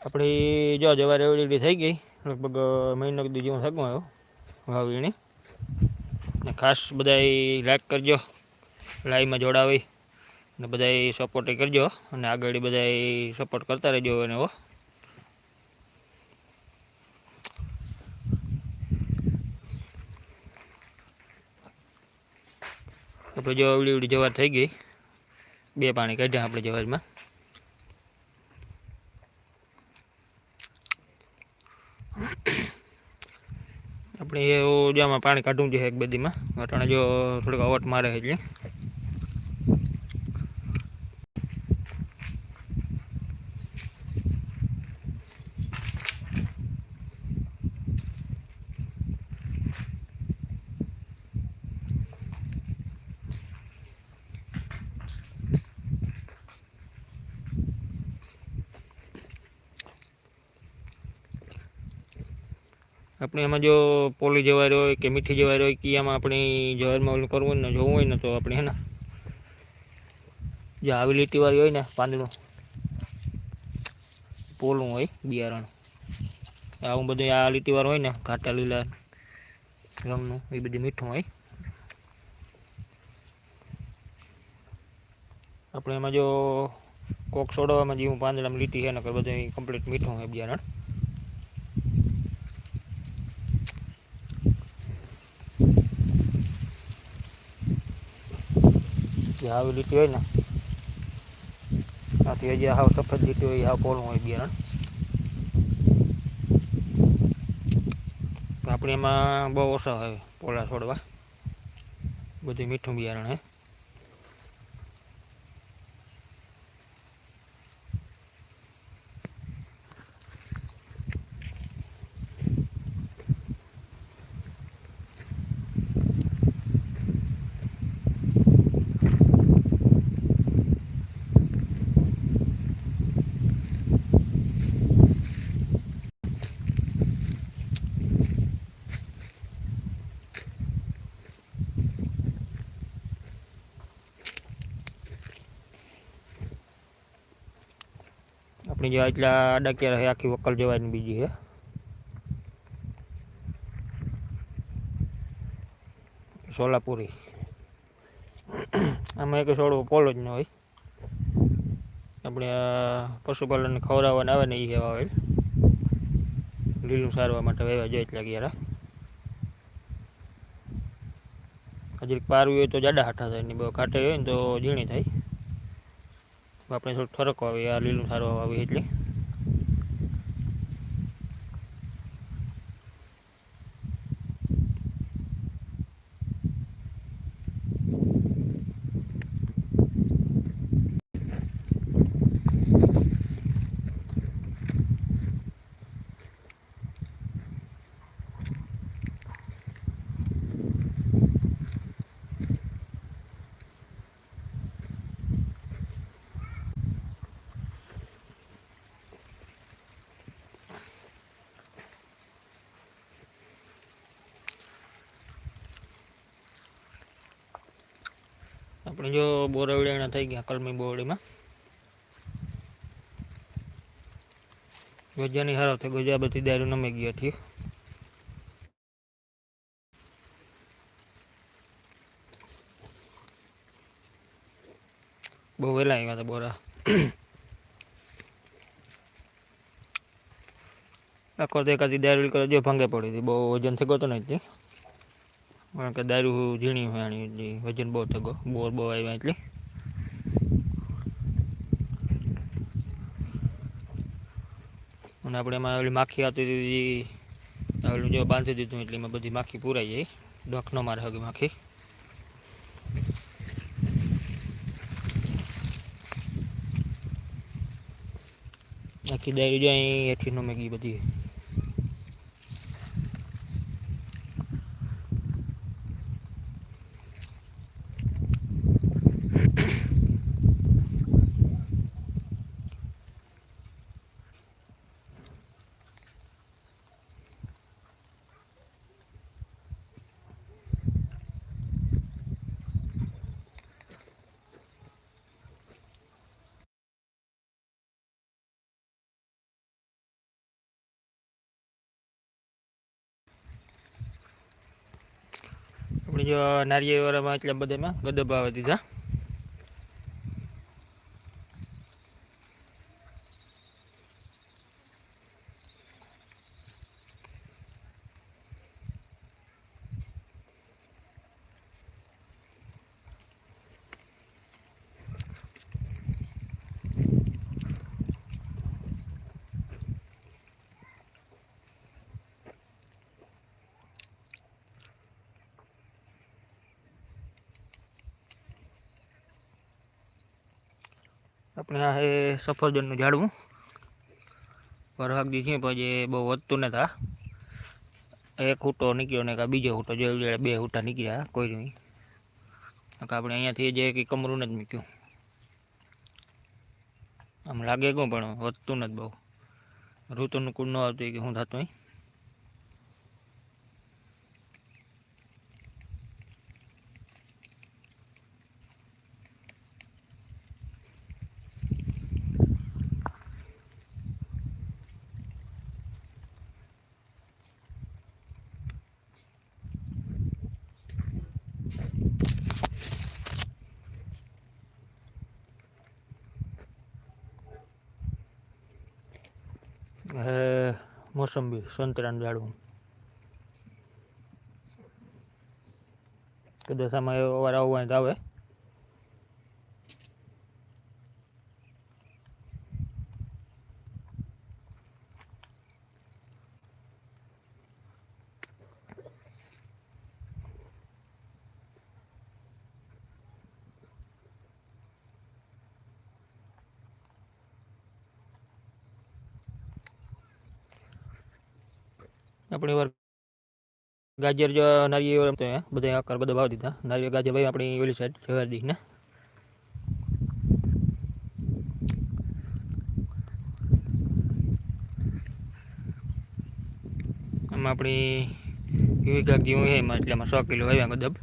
આપણી જો જવારે રેવડી થઈ ગઈ, લગભગ મહિનો કદી જેવું થકું આવ્યો વાવીણી ને ખાસ બધા લાઈક કરજો લાઈવમાં જોડાવી, ને બધા સપોર્ટ કરજો, અને આગળ બધા સપોર્ટ કરતા રહેજો અને હો. આપણે જો અવડી અવડી જવાર થઈ ગઈ, બે પાણી કાઢ્યા આપણે જવારમાં. આપણે એવું જામાં પાણી કાઢવું જોઈએ એક બધીમાં અટાણે જો થોડીક અવટ મારે એટલે. આપણે એમાં જો પોલી જવાર હોય કે મીઠી જવાર હોય કે એમાં આપણે જવારમાં ઓલું કરવું ને, જોવું હોય ને તો આપણે હે ને જે આવી લીટીવાળી હોય ને, પાંદડું. પોલું હોય, બિયારણ. આવું બધું આ લીટીવાળું હોય ને, ઘાટા લીલા, રંગનું, એ બધું મીઠું હોય. આપણે એમાં જો કોક સોડવામાં જેવું પાંદડામાં લીટી છે ને બધું કમ્પ્લીટ મીઠું હોય બિયારણ. જે આવી લીટી હોય ને, આથી હજી હાવ સફેદ લીટી હોય, હાવ પોલું હોય બિયારણ. આપણે એમાં બહુ ઓછા હોય પોલા છોડવા. બધું મીઠું બિયારણ હે. આપણી જે એટલા આડા છે આખી વકલ જવાની બીજી છે સોલાપુરી. આમાં એક સોળો પોલો જ ન હોય. આપણે પશુપાલનને ખવડાવવાને આવે ને એ સેવા હોય. લીલું સારવા માટે વહેવા જોઈએ એટલા ગયા હજી પારવી હોય તો જાડા હાઠા થાય ને બહુ કાંટે હોય ને તો ઝીણી થાય. આપણે થોડું ફરક આવે આ લીલું સારું આવે એટલે આપણે જો બોરવડીના થઈ ગયા કલમી બોરડીમાં. ગજાની હારો થઈ ગજા બધી દારૂ નમી ગયો ઠીક બહુ વહેલા આવ્યા હતા બોરા. આખો તો એકાદી દારૂ કરે જો ભંગે પડી હતી, બહુ વજન થઈ ગયો તો. નથી કારણ કે દારૂ ઝીણી હોય આની વજન બહુ થયો બોર બહુ આવ્યા એટલે. અને આપણે એમાં ઓલી માખી આવતી હતી ઓલું જો બાંધી દીધું એટલે એમાં બધી માખી પૂરાઈ જાય. ડોખ ન મારે હગી માખી. આખી દારૂ જો અહીં હેઠી નો મેગી બધી. આપણી જો નારિયેળવાળામાં એટલે બધામાં ગદબ આવે દીધા આપણે આ સફરજનનું ઝાડવું. વરહાગી છે પછી બહુ વધતું નતા. એક હૂટો નીકળ્યો ને બીજો હૂટો જોઈ બે હૂટા નીકળ્યા કોઈ નહીં આપણે અહીંયાથી જે કંઈ કમરું નથી મૂક્યું. આમ લાગે કહું પણ, વધતું નથી બહુ. ઋતુનું કુળ ન આવતું કે હું થતું મોસંબી સંતરાનું ઝાડવું કદાચ આમાં એવો વાર આવવા આવે. આપણી વાર ગાજર જો નારિયેળ બધા આકાર બધા ભાવ દીધા. નારિયેળ, ગાજર, ભાઈ, આપણી ઓલી સાઈડ જવા દીધી ને આમાં આપણી વીઘા જેવું છે એમાં, એટલે એમાં સો કિલો આવ્યા ગદબ.